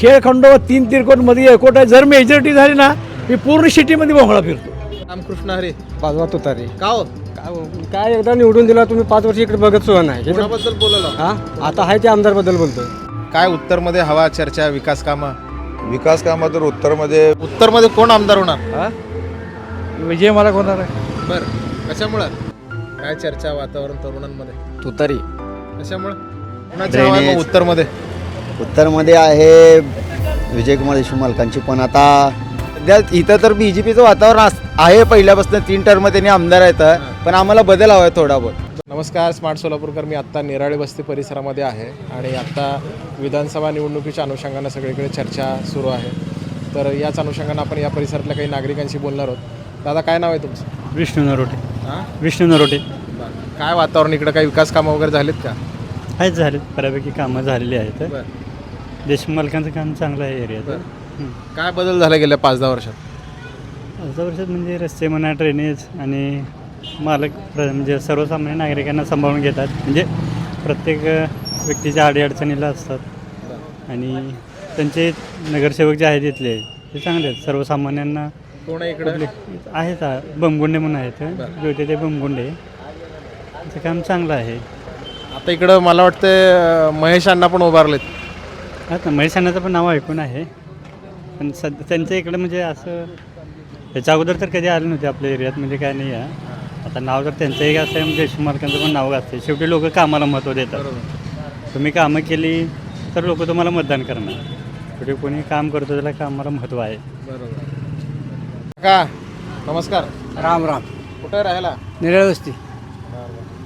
खेळखंडो तीन तिरकोटमध्ये एकोट आहे. जर मेजॉरिटी झाली ना मी पूर्ण सिटीमध्ये भोंगळा फिरतो. रामकृष्ण हरे. पाचवा तुतारी. का हो? काय एकदा निवडून दिला तुम्ही पाच वर्ष इकडे बघत सुद्धा नाही. हे कोणाबद्दल बोलायला हा? आता आहे ते आमदारबद्दल बोलतोय. काय उत्तरमध्ये हवा चर्चा विकास कामं? विकास कामात तर उत्तरमध्ये उत्तरमध्ये कोण आमदार होणार? विजय मला होणार आहे? बर. कशामुळं? काय चर्चा वातावरण तरुणांमध्ये? तुतारी. कशामुळं? उत्तरमध्ये? उत्तरमध्ये आहे विजयकुमार देशमुख मालकांची पण आता सध्या इथं तर बी जे पीचं वातावरण अस- आहे. पहिल्यापासून तीन टर्म त्यांनी आमदार आहेत. पण आम्हाला बदल हवा आहे थोडा बहुत नमस्कार स्मार्ट सोलापूरकर. मी आत्ता नेराळे बस्ती परिसरामध्ये आहे. आणि आत्ता विधानसभा निवडणुकीच्या अनुषंगानं सगळीकडे चर्चा सुरू आहे. तर याच अनुषंगानं आपण या परिसरातल्या काही नागरिकांशी बोलणार आहोत. दादा काय नाव आहे तुमचं? विष्णू नरोटे. हां? विष्णू नरोटे. काय वातावरण? इकडे काही विकास कामं वगैरे झालीत का? आहेत झालेत. बऱ्यापैकी कामं झालेली आहेत. बरं. देशमुख मालकांचं काम चांगलं आहे एरियात. बरं. काय बदल झाला गेल्या पाच दहा वर्षात? अर्धा वर्षात म्हणजे रस्ते म्हणा ड्रेनेज आणि मालक प्र- म्हणजे सर्वसामान्य नागरिकांना सांभाळून घेतात. म्हणजे प्रत्येक अ, व्यक्तीच्या अडीअडचणीला असतात. आणि त्यांचे नगरसेवक जे आहेत इथले ते चांगले आहेत. सर्वसामान्यांना कोण आहे इकडे? आहेत आ, बमगुंडे म्हणून आहेत. ज्योती ते बमगुंडे. त्यांचं काम चांगलं आहे. आता इकडं मला वाटतं महेश अण्णा पण उभारलेत. आता महेश अण्णाचं पण नाव ऐकून आहे. पण सध्या त्यांच्या इकडे म्हणजे असं याच्या अगोदर तर कधी आले नव्हते आपल्या एरियात म्हणजे काय नाही आहे. आता नाव तर त्यांचं एक असं आहे देशमुख मालकांचं पण नाव असते. शेवटी लोक कामाला महत्त्व देतात. तुम्ही कामं केली तर लोक तुम्हाला मतदान करणार. शेवटी कोणी काम करतो त्याला कामाला महत्त्व आहे. का नमस्कार. राम राम. कुठे राहायला? निरळ वस्ती.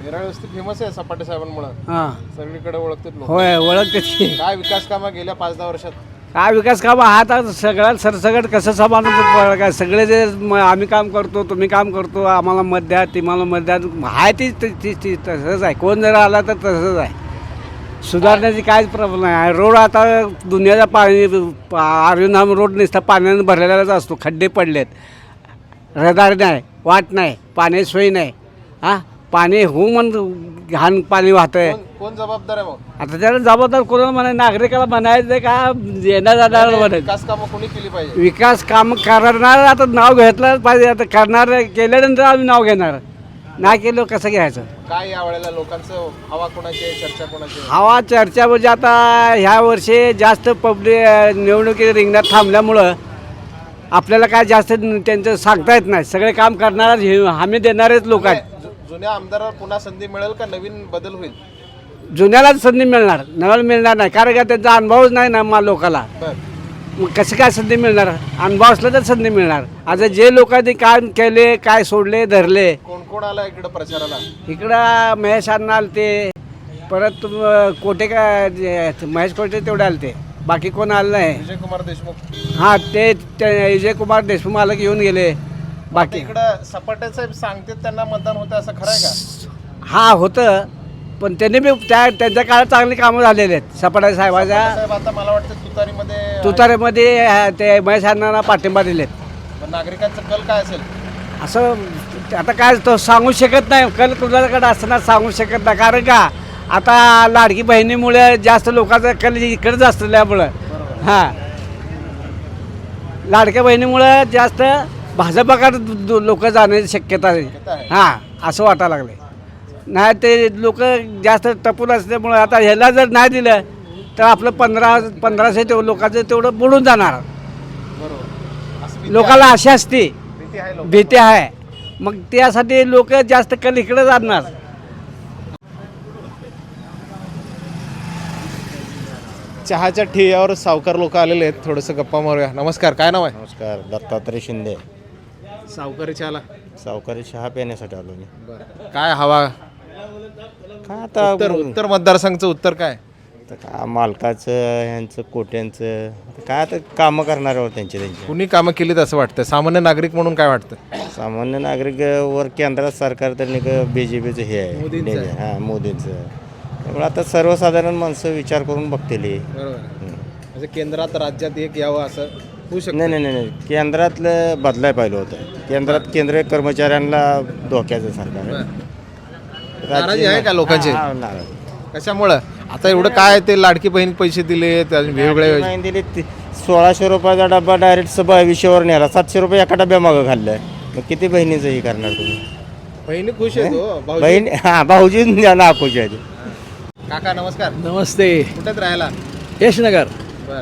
नेराळ वस्ती फेमस आहे सपाटे साहेबांमुळे. हां. सगळीकडे ओळखतात लोक. होय ओळख त्याची काय विकास कामं गेल्या पाच दहा वर्षात? काय विकास काम? हा आता सगळ्या सरसकट कसं समान काय सगळे जे म- आम्ही काम करतो तुम्ही काम करतो आम्हाला मत द्या तुम्हाला मत द्या. आहे ती ती- ती ती तसंच आहे. कोण जर आला तर तसंच आहे. सुधारण्याची काहीच प्रॉब्लेम नाही. आहे रोड आता दुनियाचा पाणी आर्यनाम रोड नुसता पाण्यानं भरलेलाच असतो. खड्डे पडलेत. रहदार नाही वाट नाही पाण्याची सोय नाही. हां? पाणी होऊ म्हण घाण पाणी वाहतंय. कोण कोण जबाबदार आहे मग आता त्याला जबाबदार कोणाला म्हणा? नागरिकाला म्हणायचं का? येणार जाणार म्हणायचं विकास कामं कोणी केली पाहिजे? विकास काम करणार आता नाव घेतलं पाहिजे. आता करणार केल्यानंतर आम्ही नाव घेणार. नाही केलं कसं घ्यायचं? काय या वेळेला लोकांचं हवा कोणाची आहे चर्चा कोणाची आहे? हवा चर्चा म्हणजे आता ह्या वर्षी जास्त पब्लिक निवडणुकी रिंगणात थांबल्यामुळं आपल्याला काय जास्त त्यांचं सांगता येत नाही. सगळे काम करणार हमी देणारेच लोक आहेत. जुन्या आमदारावर पुन्हा संधी मिळेल का? नवीन बदल होईल? जुन्यालाच संधी मिळणार. नव्याला मिळणार नाही. कारण का त्यांचा अनुभवच नाही ना मा लोकाला? मग कसं काय संधी मिळणार? अनुभव असला तर संधी मिळणार. आता जे लोकांनी काम केले काय सोडले धरले कोण कोण आला इकडे प्रचाराला? इकडं महेश अण्णा आलते. परत कोटे काय जे- महेश कोटे तेवढे आलते. बाकी कोण आलं नाही. विजय कुमार देशमुख. हां ते ते विजय कुमार देशमुख मालक येऊन गेले. बाकी. इकडं सपाटे साहेब सांगतात त्यांना मतदान होतं असं खरं आहे का? हा होतं. पण त्यांनी बी त्या त्यांच्या काळात चांगली कामं झालेली आहेत. सपाटा साहेबाच्या साहेब आता मला वाटतं तुतारीमध्ये तुतारेमध्ये अं, ते महेश अण्णांना पाठिंबा दिलेत. पण नागरिकांचं कल काय असेल? असं आता काय तो सांगू शकत नाही. कल कुणाकडे असताना सांगू शकत नाही. कारण का आता लाडकी बहिणीमुळे जास्त लोकांचा कल इकडेच असल्यामुळं हां. लाडक्या बहिणीमुळं जास्त भाजपाकडे लोक जाण्याची शक्यता आहे. हां असं वाटायला लागले नाही ते लोक जास्त टपून असल्यामुळं आता ह्याला जर नाही दिलं तर आपलं पंधरा पंधराशे तेव लोकांचं तेवढं बुडून जाणार. लोकांना अशी असते. भीती आहे. मग त्यासाठी लोक जास्त कल इकडे जाणार. चहाच्या ठियावर सावकार लोक आलेले आहेत. थोडंसं गप्पा मारूया. नमस्कार काय नाव आहे? नमस्कार दत्तात्रय शिंदे. सावकारी चहाला? सावकारी चहा पिण्यासाठी आलो मी. काय हवा? काय आता उत्तर उत्तर मतदारसंघचं उत्तर काय? आता काय मालकाचं ह्यांचं कोट्यांचं आता काय आता कामं करणाऱ्यावर त्यांचे त्यांचे. कुणी कामं केलीत असं वाटतं सामान्य नागरिक म्हणून काय वाटतं सामान्य नागरिक वर केंद्रात सरकार तर बी जे पीचं हे आहे. मोदींचं आहे. हां मोदींचं त्यामुळे आता सर्वसाधारण माणसं विचार करून बघतील बरोबर. म्हणजे केंद्रात राज्यात एक यावं असं होऊ शकतं. नाही नाही नाही नाही. केंद्रातलं बदलाय पाहिलं होतं. केंद्रात केंद्रीय कर्मचाऱ्यांना धोक्याचं सरकार आहे. नाराजी आहे का लोकांची? हां, हां, नाराज. कशामुळं? आता एवढं काय ते लाडकी बहीण पैसे दिले वेगवेगळ्या योजना. नाही दिले ते. सोळाशे रुपयाचा डब्बा डायरेक्ट बावीसशेवर नेला. सातशे रुपये एका डब्या मागं खाल्लाय. मग किती बहिणीचं हे करणार तुम्ही? बहिणी खुश आहेत हो, भाऊजी. बहीण हा भाऊजी नाखुश आहे काका नमस्कार. नमस्ते. कुठेच राहायला? यशनगर. बर.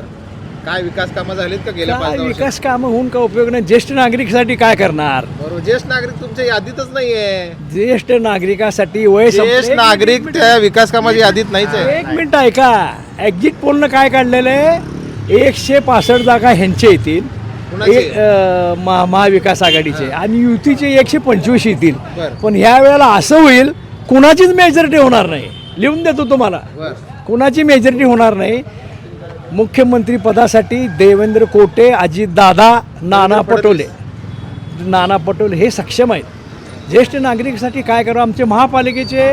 काय विकास कामं झालीत का गेल्या पाच काय दहा वर्षात? विकास कामं होऊन का उपयोग नाही? ज्येष्ठ नागरिकसाठी काय करणार? बरोबर ज्येष्ठ नागरिक तुमच्या यादीतच नाहीये. ज्येष्ठ नागरिकासाठी वय. ज्येष्ठ एक नागरिक त्या विकास कामाच्या यादीत नाहीच एक आहे. मिनिट, एक मिनिट ऐका. एक्झिट पोलनं काय काढलेलं आहे? एकशे पासष्ट जागा ह्यांचे येतील. कुणाचे? एक, अं, महा- महाविकास आघाडीचे. आणि युतीचे एकशे पंचवीस येतील. बरं. पण ह्या वेळेला असं होईल कुणाचीच मेजॉरिटी होणार नाही. लिहून देतो तुम्हाला. बर. कुणाची मेजॉरिटी होणार नाही? मुख्यमंत्री पदासाठी देवेंद्र कोटे अजितदादा नाना पटोले. नाना पटोले हे सक्षम आहेत. ज्येष्ठ नागरिकसाठी काय करू आमचे महापालिकेचे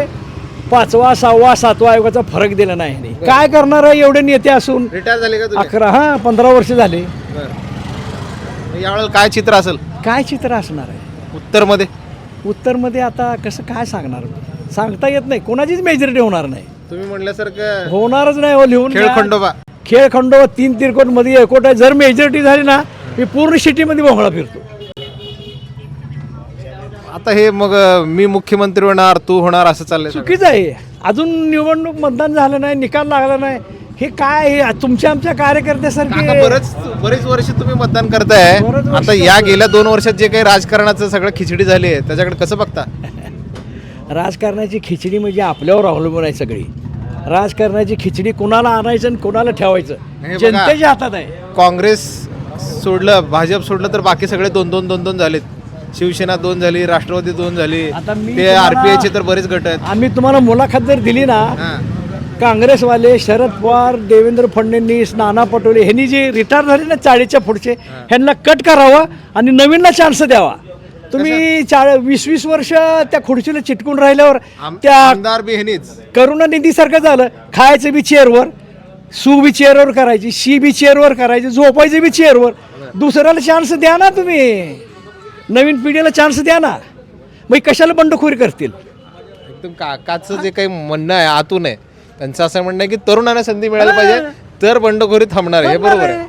पाचवा सहावा सातवा आयोगाचा फरक दिला नाही. काय करणार आहे एवढे नेते असून? रिटायर झाले का तुम्ही? अकरा हा पंधरा वर्ष झाले. बर. यावेळेला काय चित्र असेल? काय चित्र असणार आहे? उत्तरमध्ये. उत्तरमध्ये आता कसं काय सांगणार? सांगता येत नाही. कोणाचीच मेजॉरिटी होणार नाही. तुम्ही म्हणल्यासारखं होणारच नाही हो लिहून खेळ. खंडोबा खेळ खंडोबा तीन तिरकोटमध्ये एकोट आहे? जर मेजॉरिटी झाली ना मी पूर्ण सिटीमध्ये भोंगळा फिरतो. आता हे मग मी मुख्यमंत्री होणार तू होणार असं चाललंय सगळं. चुकीचं आहे. अजून निवडणूक मतदान झालं नाही निकाल लागला नाही. हे काय हे तुमच्या आमच्या काका कार्यकर्त्यासारखे बरंच बरेच वर्ष तुम्ही मतदान करताय. बरेच वर्ष आता या गेल्या दोन वर्षात जे काही राजकारणाचं सगळं खिचडी झाली आहे त्याच्याकडे कसं बघता? राजकारणाची खिचडी म्हणजे आपल्यावर अवलंबून आहे सगळी. राजकारणाची खिचडी कोणाला आणायचं आणि कोणाला ठेवायचं. जनतेच्या हातात आहे. काँग्रेस सोडलं भाजप सोडलं तर बाकी सगळे दोन दोन दोन दोन झालेत. शिवसेना दोन झाली राष्ट्रवादी दोन झाली. ते आरपीआयचे तर बरेच गट आहेत. आम्ही तुम्हाला मुलाखत जर दिली ना. काँग्रेसवाले शरद पवार देवेंद्र फडणवीस नाना पटोले ह्यांनी जे रिटायर झाले ना चाळीसच्या पुढचे ह्यांना कट करावं आणि नवीनला चान्स द्यावा. तुम्ही चाळ वीस वीस वर्ष त्या खुर्चीला चिटकून राहिल्यावर त्या आमदार बी ह्यांनीच करुणानिधीसारखं झालं खायचं बी चेअरवर सू बी चेअरवर करायची शी बी चेअरवर करायची झोपायचं बी चेअरवर. दुसऱ्याला चान्स द्या ना तुम्ही. नवीन पिढीला चान्स द्या ना. मग कशाला बंडखोरी करतील? एकदम काकाचं जे काही म्हणणं आहे आतून आहे त्यांचं असं म्हणणं आहे की तरुणांना संधी मिळायला पाहिजे तर बंडखोरी थांबणार आहे हे बरोबर आहे.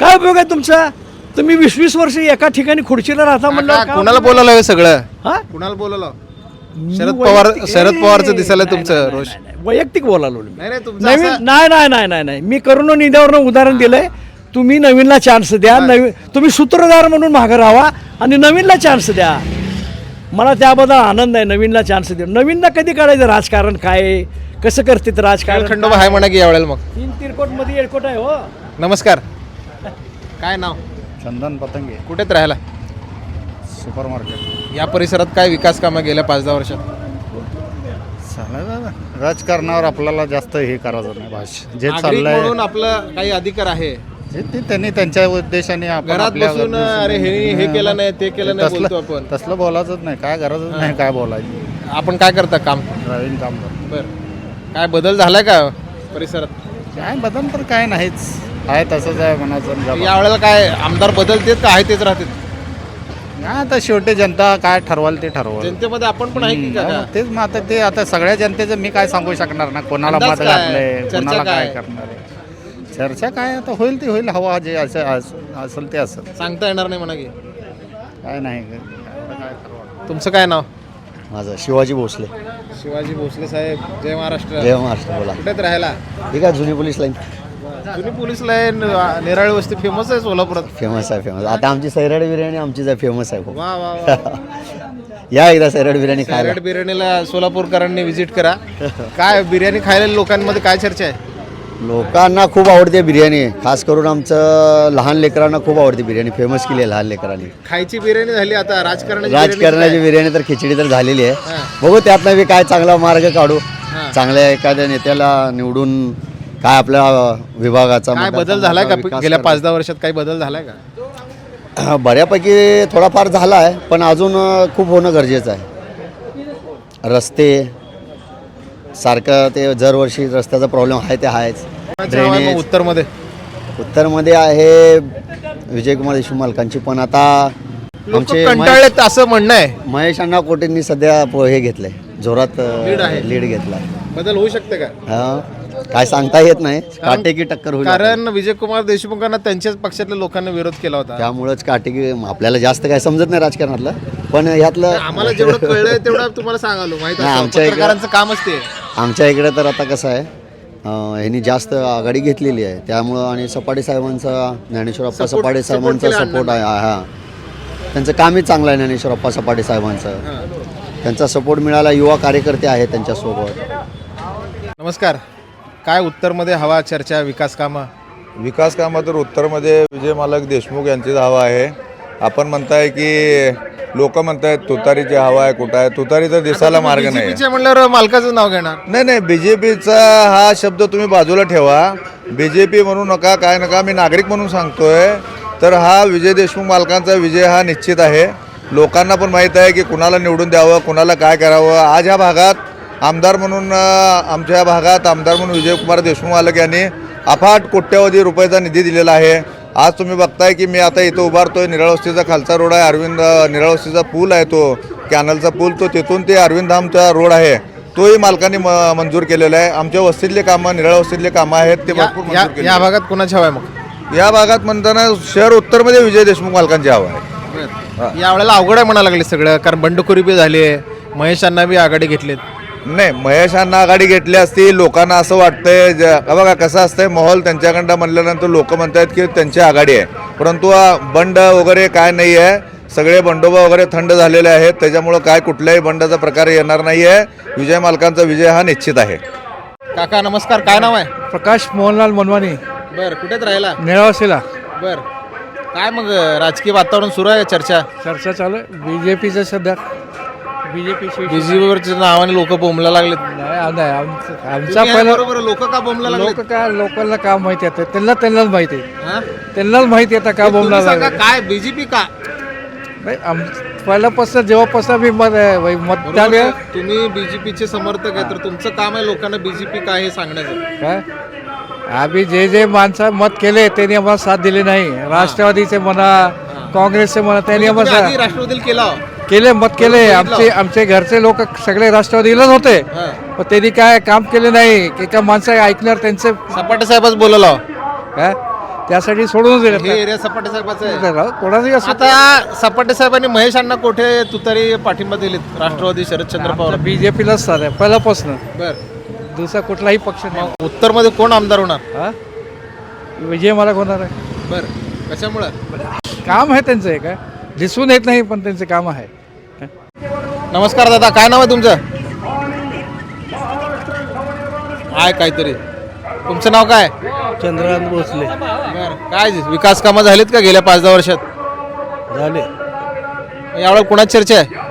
काय उपयोग आहे तुमचा? तुम्ही वीस वीस वर्ष एका ठिकाणी खुर्चीला राहता म्हणलं कुणाला बोलायला हवं सगळं? हा? कुणाला बोलायला मी शरद पवार वैयक्तिक- शरद पवारचं दिसायला नाही, तुमचं नाही, रोष. नाही, नाही. वैयक्तिक बोलालो मी. नाही नाही तुमचं नवीन असं- नाही नाही नाही नाही नाही. नाही मी करुणानिधीवरनं उदाहरण दिलंय. तुम्ही नवीनला चान्स द्या नवीन तुम्ही सूत्रधार म्हणून मागं राहावा आणि नवीनला चान्स द्या. मला त्याबद्दल आनंद आहे नवीनला चान्स द्या. नवीनला कधी काढायचं राजकारण? काय? आहे? कसं करते ते राजकारण खंडोबा आहे म्हणा की यावेळेला मग. तीन तिरकोटमध्ये एडकोट आहे हो. नमस्कार. काय नाव? चंदन पतंगे. कुठेच राहायला? सुपर मार्केट या परिसरात काय विकास कामं गेल्या पाच दहा वर्षात? राजकारणावर आपल्याला जास्त हे करायचं नाही भाष. जे नागरिक चाललंय म्हणून आपलं काही अधिकार आहे. जे ते त्यांनी त्यांच्या उद्देशाने आपण घरात आपल्या बसून अरे हे हे केलं नाही ते केलं नाही बोलतो तसलं आपण. तसलं बोलायचंच नाही. काय गरजच नाही काय बोलायचं. आपण काय करता काम? ड्रायव्हिंग काम. बर. काय बदल झालाय का परिसरात? काय बदल तर काय नाहीच. आहे तसंच आहे म्हणायचं जमा. या वेळेला काय आमदार बदलतेत का? आहे तेच राहतात. काय आता शेवटी जनता काय ठरवाल ते ठरवाल. जनतेमध्ये आपण पण आहे की हम्म, काका? हो, तेच मग आता ते आता सगळ्या जनतेचं मी काय सांगू शकणार ना कोणाला अंदाज मत काय? घातलंय चर्चा कोणाला काय काय? करणार आहे? चर्चा काय आता होईल ती होईल हवा जे असं असं- असेल ते असेल. सांगता येणार नाही म्हणा की. काय नाही एवढं काय ठरवा तुमचं काय नाव? माझं शिवाजी भोसले. शिवाजी भोसले साहेब जय महाराष्ट्र. जय महाराष्ट्र बोला. कुठेच राहायला? ठीक आहे जुनी पोलीस लाईन. जुनी पोलीस लाईन नेराळी वस्ती फेमस आहे सोलापुरात? फेमस आहे फेमस आता आमची सैराड बिर्याणी आमचीच आहे फेमस आहे खूप. वा वा वा या एकदा सैराड बिर्याणी खायला. सॅलड बिर्याणीला सोलापूरकरांनी व्हिजिट करा. काय बिर्याणी खायला लोकांमध्ये काय चर्चा आहे? लोकांना खूप आवडते बिर्याणी. खास करून आमचं लहान लेकरांना खूप आवडते बिर्याणी. फेमस केली आहे लहान लेकरांनी. खायची बिर्याणी झाली आता राजकारणाची बिर्याणी राजकारणाची? बिर्याणी तर खिचडी तर झालेली आहे. बघू त्यातनं बी काय चांगला मार्ग काढू. चांगल्या एखाद्या नेत्याला निवडून काय आपल्या विभागाचा काय बदल झालाय का? विकास गेल्या. पाच दहा वर्षात काही बदल झालाय का? बऱ्यापैकी थोडाफार झाला आहे पण अजून खूप होणं गरजेचं आहे. रस्ते सारखं ते दरवर्षी रस्त्याचा प्रॉब्लेम आहे ते आहेच. कोणाचं हवं आहे मग ड्रेनेज उत्तरमध्ये? उत्तरमध्ये आहे विजयकुमार देशमुख मालकांची पण आता लोक आमचे कंटाळलेत असं म्हणणं आहे. महेश अण्णा कोटेंनी सध्या प- हे घेतलंय जोरात Lead आहे. लीड घेतला बदल होऊ शकते का? हा. काय सांगता येत नाही. काटेकी टक्कर होईल कारण विजयकुमार देशमुखांना त्यांच्याच पक्षातल्या लोकांनी विरोध केला होता. त्यामुळंच काटेकी आपल्याला जास्त काय समजत नाही राजकारणातलं. पण यातलं आम्हाला जेवढं कळलंय तेवढं तुम्हाला सांगालो माहीत आमच्या इकडे- पत्रकारांचं कामच ते आमच्या इकडे तर आता कसं आहे ह्यांनी जास्त आघाडी घेतलेली आहे. त्यामुळं आणि सपाटे साहेबांचा ज्ञानेश्वरप्पा Support- सपाटे साहेबांचा सपोर्ट आहे हा. त्यांचं कामही चांगलं आहे ज्ञानेश्वरप्पा सपाटे साहेबांचं. त्यांचा सपोर्ट मिळाला युवा कार्यकर्ते आहेत त्यांच्यासोबत. नमस्कार. काय उत्तरमध्ये हवा चर्चा विकास कामं? विकास कामात तर उत्तरमध्ये विजय मालक देशमुख यांचीच हवा आहे. आपण म्हणताय की लोक म्हणतायत तुतारीची हवा आहे कुठं आहे? तुतारी तर दिसायला मार्ग नाही. BJP चे म्हणल्यावर मालकाचं नाव घेणार. नाही नाही बी जे पीचा हा शब्द तुम्ही बाजूला ठेवा. बी जे पी म्हणू नका काय नका मी नागरिक म्हणून सांगतोय. तर हा विजय देशमुख मालकांचा विजय हा निश्चित आहे. लोकांना पण माहीत आहे की कुणाला निवडून द्यावं कुणाला काय करावं. आज ह्या भागात आमदार म्हणून आमच्या भागात आमदार म्हणून विजयकुमार देशमुख मालक यांनी अफाट कोट्यवधी रुपयाचा निधी दिलेला आहे. आज तुम्ही बघताय की मी आता इथं उभारतोय निराळवस्तीचा खालचा रोड आहे अरविंद निराळवस्तीचा पूल आहे तो कॅनलचा पूल तो तिथून ते अरविंद धामचा रोड आहे. तोही मालकांनी म मंजूर केलेला आहे. आमच्या वस्तीतले कामं निराळ वस्तीतले कामं आहेत ते या- भरपूर या मंजूर केलेले या आहेत. भागात कोणाची हवा आहे मग? या भागात म्हणताना शहर उत्तरमध्ये विजय देशमुख मालकांची हवा आहे. यावेळेला अवघड आहे म्हणा लागले सगळं कारण बंडखोरी बी झाली आहे महेशांना बी आघाडी घेतलीत. नाही महेशांना आघाडी घेतली असती लोकांना असं वाटतंय ज- बघा कसं असतंय माहोल त्यांच्याकडं म्हणल्यानंतर लोक म्हणतात की त्यांची आघाडी आहे. परंतु बंड वगैरे काय नाही आहे सगळे बंडोबा वगैरे थंड झालेले आहेत. त्याच्यामुळं काय कुठल्याही बंडाचा प्रकार येणार नाही आहे विजय मालकांचा विजय हा निश्चित आहे. काका नमस्कार. काय नाव आहे? प्रकाश मोहनलाल मनवानी. बर कुठेच राहिला? नेळावसीला बर. काय मग राजकीय वातावरण सुरू आहे चर्चा? चर्चा चालू आहे. बी जे पीचं सध्या. बी जे पी बीजेपीवरच्या नावाने लोक बोंबला लागलेत. नाही आ- नाही आमचं- आमचा पहिला बरोबर लोक का बोंबला लोक काय लोकांना का माहिती येतं त्यांना त्यांनाच माहिती आहे? त्यांनाच माहिती येतं का सांगा, लागलं काय? बीजेपी का? नाही आम पहिल्यापासून जेव्हापासून मी मत वै- मतदान बरोबर आहे. तुम्ही बीजेपीचे समर्थक आहे तर तुमचं काम आहे लोकांना बीजेपी काय हे सांगण्याचं? काय? आम्ही जे जे माणसं मत केले त्यांनी आम्हाला साथ दिली नाही. राष्ट्रवादीचे म्हणा काँग्रेसचे म्हणा त्यांनी तुम्ही आम्हाला आधी राष्ट्रवादीला केला हो. केले मत केले. आमचे आमचे घरचे लोक सगळे राष्ट्रवादीलाच होते. पण त्यांनी काय काम केले नाही. एका माणसं ऐकणार त्यांचे सपाटे साहेबच बोलवला. हो. काय त्यासाठी सोडूनच हे दिले एरिया सपाटे साहेबाचं आहे. कोणाची असं आता सपाटे साहेबांनी महेश अण्णा कोठे तुतारी पाठिंबा दिलेत? राष्ट्रवादी शरदचंद्र पवार. बीजेपीलाच साथ आहे पहिल्यापासून. बर. दुसरा कुठलाही पक्ष नाही. उत्तरमध्ये कोण आमदार होणार? हा? विजय मला होणार आहे. बर. कशामुळं? काम आहे त्यांचं हे काय? दिसून येत नाही पण त्यांचं काम आहे. नमस्कार दादा काय नाव आहे तुमचं? आहे काहीतरी. तुमचं नाव काय? चंद्रकांत भोसले. बर काय विकास कामं झालीत का गेल्या पाच दहा वर्षात? झाले. यावेळेला कुणाची चर्चा आहे?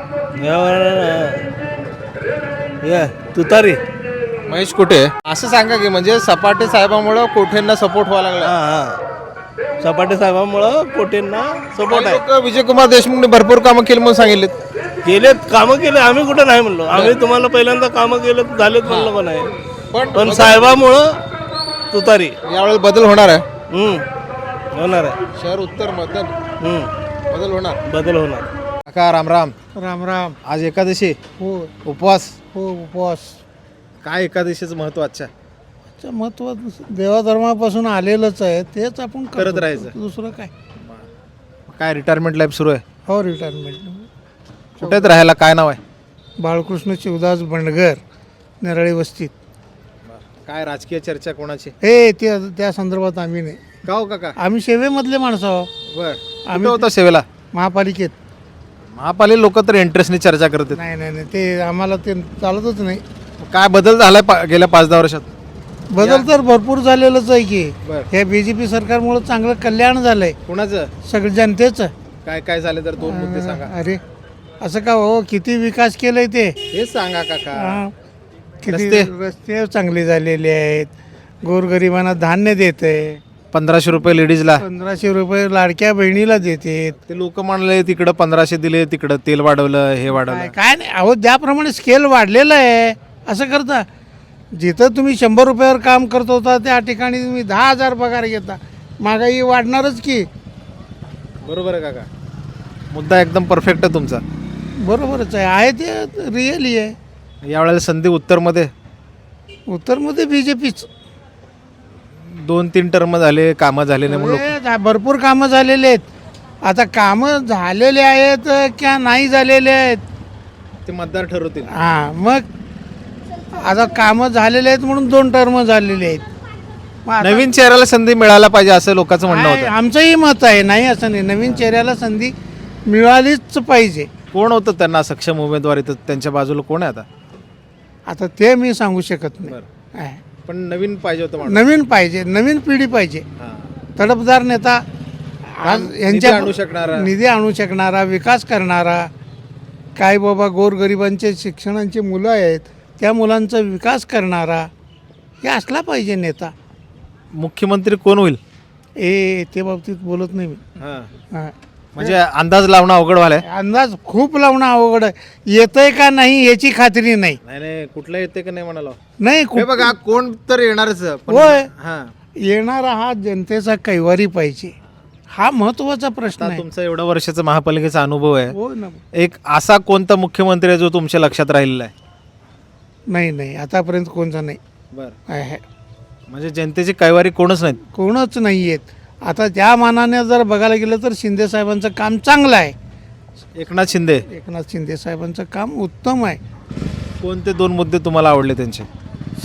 या तुतारी. महेश कोठे? असं सांगा की म्हणजे सपाटे साहेबांमुळं कोठेंना सपोर्ट व्हायला लागला. सपाटे साहेबांमुळं कोटेंना सपोर्ट आहे. लोक विजयकुमार देशमुखने भरपूर कामं केली म्हणून सांगितलेत. केलेत कामं केले आम्ही कुठं नाही म्हणलो. आम्ही तुम्हाला पहिल्यांदा कामं केलेत झालेत म्हणलं पण आहे. पण पण साहेबामुळं तुतारी. यावेळेस बदल होणार आहे. हम्म. होणार आहे. शहर उत्तर मतदान हम्म. बदल होणार. बदल होणार. काका राम राम. राम राम. आज एकादशी. हो. उपवास. हो उपवास. काय एकादशीचं महत्त्व आजच्या? महत्त्व देवाधर्मापासून आलेलंच आहे तेच आपण करत. करतो. राहायचं. दुसरं काय? काय रिटायरमेंट लाईफ सुरू आहे? हो रिटायरमेंट कुठेच राहायला काय नाव आहे? बाळकृष्ण शिवदास बंडगर नेरळी वस्तीत काय राजकीय चर्चा कोणाची? हे ते त्या संदर्भात आम्ही नाही. का हो काका? आम्ही सेवेमधले माणसं आहो बर. आम्ही होता सेवेला? महापालिकेत. महापालिका लोक तर इंटरेस्टने चर्चा करत आहेत. नाही नाही नाही. ते आम्हाला ते चालतच नाही. काय बदल झालाय पा- गेल्या पाच दहा वर्षात? बदल तर भरपूर झालेलंच आहे की. बर. हे बी जे पी सरकारमुळे चांगलं कल्याण झालंय. कुणाचं? सगळं जनतेचं. काय काय झालं तर दोन मुद्दे सांगा. अरे असं का हो? किती विकास केलाय ते? हेच सांगा काका. हा. किती रस्ते? रस्ते चांगले झालेले आहेत. गोरगरिबांना धान्य देते. पंधराशे रुपये लेडीजला. पंधराशे रुपये लाडक्या बहिणीला देते. ते लोक म्हणले तिकडं पंधराशे दिले तिकडं तेल वाढवलं हे वाढवलं. काय नाही. अहो त्याप्रमाणे स्केल वाढलेलं आहे असं करता. जिथं तुम्ही शंभर रुपयावर काम करत होता त्या ठिकाणी तुम्ही दहा हजार पगार घेता. महागाई वाढणारच की. बरोबर आहे काका. मुद्दा एकदम परफेक्ट आहे तुमचा. बरोबरच आहे. आहे ते रिअली आहे. यावेळेला संधी उत्तरमध्ये? उत्तरमध्ये बी जे पीच दोन तीन टर्म झाले कामं झाले नाही म्हणून झा- भरपूर कामं झालेले आहेत. आता कामं झालेले आहेत किंवा नाही झालेले आहेत? लोक- ते मतदार ठरवतील. हां मग आता कामं झालेले आहेत म्हणून दोन टर्म झालेले आहेत. मग आता नवीन चेहऱ्याला संधी मिळायला पाहिजे असं लोकांचं म्हणणं आहे, होतं. आमचंही मत आहे नाही असं नाही. नवीन चेहऱ्याला संधी मिळालीच पाहिजे. कोण होतं त्यांना सक्षम उमेदवार इथं? त्यांच्या बाजूला कोण आहे आता? आता ते मी सांगू शकत नाही. आहे. पण नवीन पाहिजे होतं माणूस. नवीन पाहिजे नवीन पिढी पाहिजे. हां. तडफदार नेता आज निधी यांच्या आणू शकणारा. निधी आणू शकणारा विकास करणारा काय बाबा गोरगरिबांचे शिक्षणांची मुलं आहेत त्या मुलांचा विकास करणारा हे असला पाहिजे नेता. मुख्यमंत्री कोण होईल? ए ते बाबतीत बोलत नाही मी. हां. म्हणजे अंदाज लावणं अवघड व्हायलाय. अंदाज खूप लावणं अवघड आहे. येतंय का नाही याची खात्री नाही. नाही नाही कुठलं येते का नाही म्हणाला नाही हे खूप बघा कोण तर येणारच पण- होय. हां. येणारा हा जनतेचा कैवारी पाहिजे. हा महत्त्वाचा प्रश्न आता आहे. तुमचा एवढा वर्षाचा महापालिकेचा अनुभव आहे. हो ना. एक असा कोणता मुख्यमंत्री आहे जो तुमच्या लक्षात राहिलेला आहे? नाही नाही. आतापर्यंत कोणता नाही. बरं. आहे म्हणजे जनतेची कैवारी कोणच नाहीत? कोणच नाही आहेत आता त्या मानाने जर बघायला गेलं तर शिंदे साहेबांचं काम चांगलं आहे. एकनाथ शिंदे. एकनाथ शिंदे साहेबांचं काम उत्तम आहे. कोणते दोन मुद्दे तुम्हाला आवडले त्यांचे?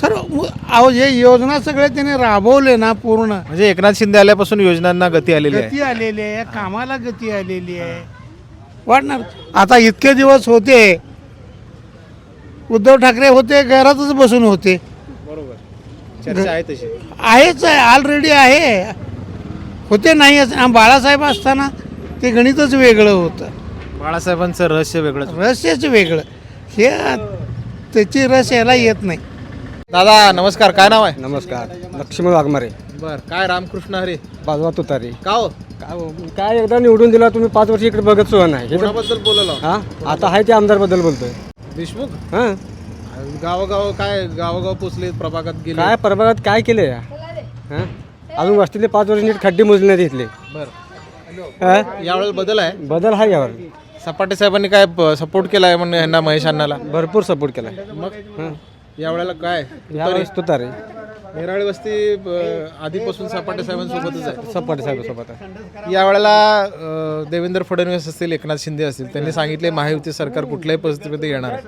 सर मु- अहो जे योजना सगळे त्याने राबवले ना पूर्ण. म्हणजे एकनाथ शिंदे आल्यापासून योजनांना गती आलेली आहे. गती आलेली आहे कामाला गती आलेली आहे. वाढणार. आता इतके दिवस होते उद्धव ठाकरे होते घरातच बसून होते. बरोबर. चर्चा आहे तशी. आहेच आहे ऑलरेडी आहे. होते नाही असं. बाळासाहेब असताना ते गणितच वेगळं होतं. बाळासाहेबांचं रहस्य वेगळंच रहस्यच वेगळं. हे त्याची रस याला येत नाही. दादा नमस्कार. काय नाव आहे? नमस्कार. लक्ष्मण वाघमारे. बर. काय रामकृष्ण हरे? बाजवा तुतारी. का हो? काय एकदा निवडून दिला तुम्ही पाच वर्ष इकडे बघत सुद्धा नाही. हे कोणाबद्दल बोललो? हा? आता आहे ते आमदारबद्दल बोलतोय. देशमुख? हा. गावोगाव काय गावोगाव पोचले प्रभागात गेले. काय प्रभागात काय केले? हा? अजून वस्तीतले पाच वर्ष नीट खड्डे मोजले नाही तिथले बर. हा? यावेळेला बदल आहे? बदल आहे यावर सपाटे साहेबांनी काय सपोर्ट केलाय म्हणून यांना महेश अण्णाला? भरपूर सपोर्ट केलाय. मग? यावेळेला काय? यावेळेस तुतारी. नेराळी वस्ती आधीपासून सपाटे साहेबांसोबतच आहे. सपाटे साहेब सोबत आहे. यावेळेला देवेंद्र फडणवीस असतील एकनाथ शिंदे असतील त्यांनी सांगितले महायुती सरकार कुठल्याही परिस्थितीमध्ये येणार आहे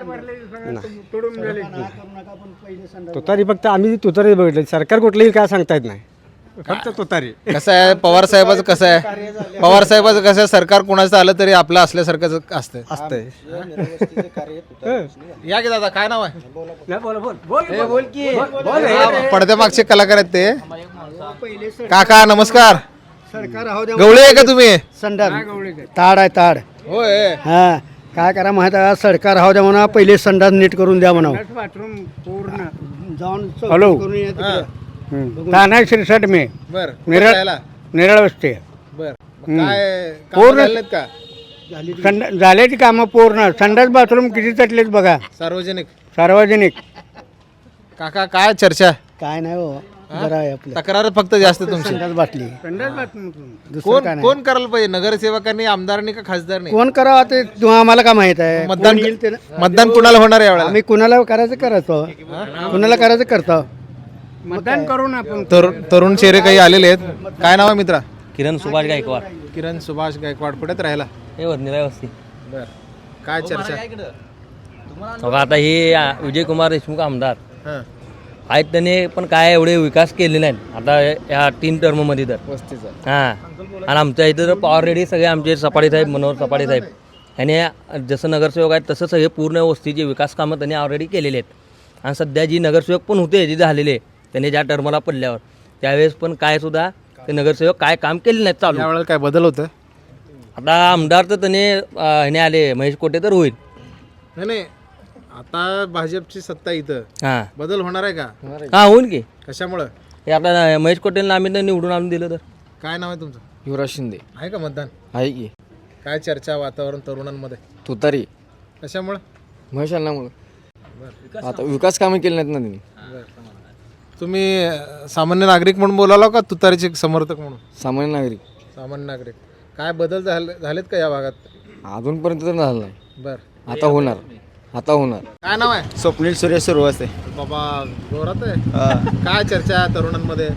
तुतारी फक्त आम्ही तुतारी बघितले. सरकार कुठलंही काय सांगता येत नाही. फक्त तुतारी. कसं आहे पवार साहेबाचं कसं आहे? पवार साहेबाचं कसं आहे सरकार कुणाचं आलं तरी आपलं असल्यासारखंच असतं असतंय. या की दादा काय नाव आहे? बोल बोल. बोल बोल की. हा, पडद्यामागचे कलाकार आहेत ते. काका नमस्कार. गवळे आहे का तुम्ही? संडास ताड आहे ताड. होय. हा. काय करा माहिती आहे? सरकार राहू द्या म्हणा पहिले संडास नीट करून द्या म्हणा. जाऊन चौकशी हॅलो. करून या तिकडं. तानाय शिरसाट मी. बर निराळ-? निराळ वस्ती. बर. मग काय कामं झाली नाहीत का? संड झाल्याची कामं पूर्ण. संडास बाथरूम किती तटलेत बघा. सार्वजनिक. सार्वजनिक. काका काय चर्चा? काय नाही हो. जरा आहे आपलं. तक्रार फक्त जास्त तुमची. संडास बाटली. दुसरं कोण काय नाही. कोण करायला पाहिजे? नगरसेवकांनी आमदारांनी का खासदारनी? कोण करावं ते आम्हाला का माहीत आहे? मतदान कोण येईल ते ना. मतदान कुणाला होणार आहे यावेळेला? आम्ही कुणाला करायचं करतो. कुणाला करायचं करतो. मतदान करून आपण. तरुण तरुण चेहरे काही आलेले आहेत. काय नाव आहे मित्रा? किरण सुभाष गायकवाड. किरण सुभाष गायकवाड कुठेच राहिला? हे वरनिराय वस्ती. बर. काय चर्चा? बघा आता हे आ, विजयकुमार देशमुख आमदार. हां. आहेत त्याने पण काय एवढे विकास केले नाहीत. आता या तीन टर्ममध्ये तर. वस्तीचा. हां. आणि आमच्या इथं तर ऑलरेडी सगळे आमचे सपाटे साहेब मनोहर सपाटे साहेब. ह्याने जसं नगरसेवक आहेत तसं सगळे पूर्ण वस्तीचे विकास कामं त्यांनी ऑलरेडी केलेले आहेत. आणि सध्या जी नगरसेवक पण होते जे झालेले त्यांनी ज्या टर्मला पडल्यावर. त्यावेळेस पण काय सुद्धा ते नगरसेवक काय काम केले नाहीत चालू. यावेळेला काय बदल होतं? आता आमदार तर त्याने ह्याने आले महेश कोटे तर होईल. नाही नाही. आता भाजपची सत्ता इथं. हां. बदल होणार आहे का? हां होईल की. कशामुळं? हे आता महेश कोटेलला आम्ही तर निवडून आणून दिलं तर. काय नाव आहे तुमचं? युवराज शिंदे. आहे का मतदान? आहे की. काय चर्चा वातावरण तरुणांमध्ये? तुतारी. कशामुळं? महेश अण्णामुळं. आता विकास कामे केली नाहीत ना त्यांनी. तुम्ही सामान्य नागरिक म्हणून बोलावला का तुतारीचे समर्थक म्हणून? सामान्य नागरिक. सामान्य नागरिक. काय बदल झाले झालेत का या भागात? अजूनपर्यंत तर झालं नाही. बर. आता होणार. आता होणार. काय नाव आहे? स्वप्नील सुरेश सुरुवात बाबा जोरात आहे? काय चर्चा आहे तरुणांमध्ये?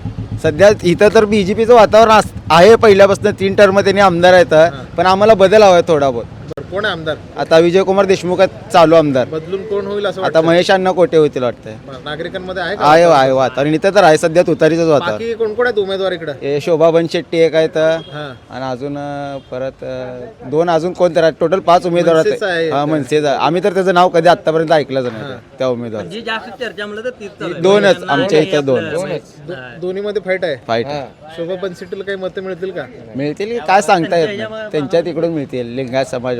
सध्या इथं तर बी जे पीचं वातावरण अस- आहे पहिल्यापासून तीन टर्म त्यांनी आमदार आहेत पण आम्हाला बदल हवा आहे थोडा बहुत. कोण आहे आमदार? आता विजयकुमार देशमुख आहेत चालू आमदार. बदलून कोण होईल असं आता वाटतं महेश अण्णा कोटे होतील वाटतंय. बरं, नागरिकांमध्ये आहे का? आहे आहे वातावरण. इथं तर आहे सध्या तुतारीचंच वातावरण. बाकी कोण कोण आहेत उमेदवार इकडं? हे शोभा बनशेट्टी एक आहेत हां. आणि अजून अं, परत अं, दोन अजून कोणते आहेत? टोटल पाच उमेदवार मनसेचं आहे. आहेत. हा मनसेच. आम्ही तर त्याचं नाव कधी आतापर्यंत ऐकलंच नाही त्या उमेदवार. जी जास्त चर्चा म्हणलं तर तीच दोनच आमच्या इथं दोन. दोन्हीमध्ये फाईट आहे? फाईट शोभा बनसिटीला काही मतं मिळतील का? मिळतील की काय सांगता येत नाही. त्यांच्या तिकडून मिळतील. लिंगायत समाज